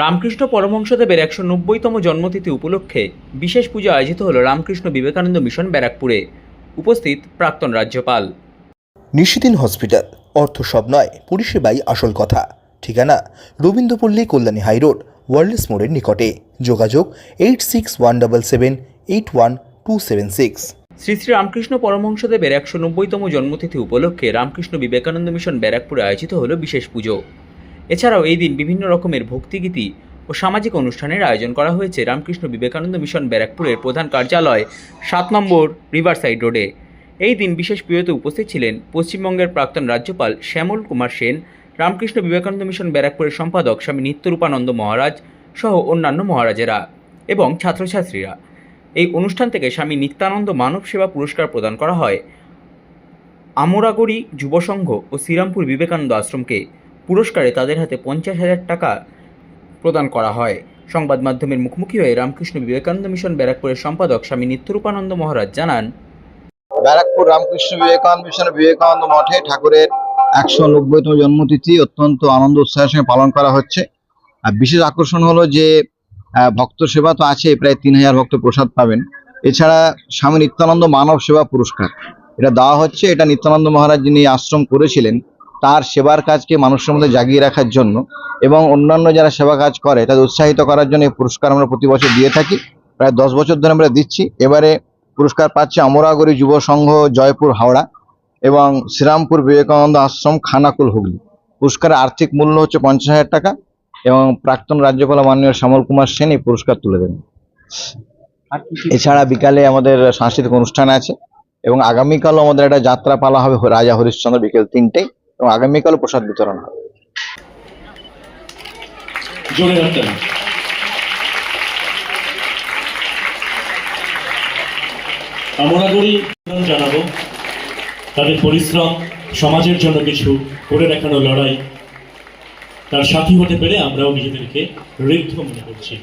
রামকৃষ্ণ পরমহংসদেবের একশো নব্বইতম জন্মতিথি উপলক্ষে বিশেষ পুজো আয়োজিত হল রামকৃষ্ণ বিবেকানন্দ মিশন ব্যারাকপুরে। উপস্থিত প্রাক্তন রাজ্যপাল। নিশিদিন হসপিটাল অর্থ সব নয় পরিষেবাই আসল কথা। ঠিকানা রবীন্দ্রপল্লী কল্যাণী হাইরোড ওয়ার্ল্ডস মোড়ের নিকটে। যোগাযোগ eight six one double seven eight one two seven six. Shri Shri Ramakrishna পরমহংসদেবের একশো নব্বইতম জন্মতিথি উপলক্ষে রামকৃষ্ণ বিবেকানন্দ মিশন ব্যারাকপুরে আয়োজিত হল বিশেষ পুজো। এছাড়াও এই দিন বিভিন্ন রকমের ভক্তিগীতি ও সামাজিক অনুষ্ঠানের আয়োজন করা হয়েছে। রামকৃষ্ণ বিবেকানন্দ মিশন ব্যারাকপুরের প্রধান কার্যালয়, সাত নম্বর রিভারসাইড রোডে। এই দিন বিশেষ প্রিয়তে উপস্থিত ছিলেন পশ্চিমবঙ্গের প্রাক্তন রাজ্যপাল শ্যামল কুমার সেন, রামকৃষ্ণ বিবেকানন্দ মিশন ব্যারাকপুরের সম্পাদক স্বামী নিত্যরূপানন্দ মহারাজ সহ অন্যান্য মহারাজেরা এবং ছাত্রছাত্রীরা। এই অনুষ্ঠান থেকে স্বামী নিত্যানন্দ মানব সেবা পুরস্কার প্রদান করা হয়। আমরাগড়ি যুব সংঘ ও শ্রীরামপুর বিবেকানন্দ আশ্রমকে। পুরস্কারে তাদের হাতে পঞ্চাশ হাজার টাকা প্রদান করা হয়। সংবাদ মাধ্যমের মুখোমুখি হয়ে রামকৃষ্ণ বিবেকানন্দ মিশন ব্যারাকপুরের সম্পাদক স্বামী নিত্যরূপানন্দ মহারাজ জানান, ব্যারাকপুর রামকৃষ্ণ বিবেকানন্দ মিশন বিবেকানন্দ মঠে ঠাকুরের একশো নব্বইতম জন্মতিথি অত্যন্ত আনন্দ উৎসাহের সঙ্গে পালন করা হচ্ছে। আর বিশেষ আকর্ষণ হলো যে ভক্ত সেবা তো আছে, প্রায় তিন হাজার ভক্ত প্রসাদ পাবেন। এছাড়া স্বামী নিত্যানন্দ মানব সেবা পুরস্কার। এটা দেওয়া হচ্ছে, এটা নিত্যানন্দ মহারাজ যিনি আশ্রম করেছিলেন তার সেবার কাজকে মানুষের মধ্যে জাগিয়ে রাখার জন্য এবং অন্যান্য যারা সেবা কাজ করে তাদের উৎসাহিত করার জন্য এই পুরস্কার আমরা প্রতি বছর দিয়ে থাকি। প্রায় দশ বছর ধরে আমরা দিচ্ছি। এবারে পুরস্কার পাচ্ছে অমরাগরি যুব সংঘ জয়পুর হাওড়া এবং শ্রীরামপুর বিবেকানন্দ আশ্রম খানাকুল হুগলি। পুরস্কারের আর্থিক মূল্য হচ্ছে পঞ্চাশ হাজার টাকা এবং প্রাক্তন রাজ্যপাল মাননীয় শ্যামল কুমার সেন এই পুরস্কার তুলে দেবেন। এছাড়া বিকালে আমাদের সাংস্কৃতিক অনুষ্ঠান আছে এবং আগামীকালও আমাদের একটা যাত্রা পালা হবে রাজা হরিশ্চন্দ্র বিকেল তিনটে এবং আগামীকালও প্রসাদ বিতরণ হবে। আমরা করি জানাব, তাদের পরিশ্রম সমাজের জন্য কিছু করে দেখানো লড়াই। তার সাথী হতে পেরে আমরাও নিজেদেরকে ঋদ্ধ মনে করছি।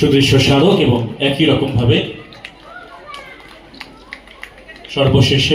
সুদৃশ্য স্মারক এবং একই রকম ভাবে সর্বশেষে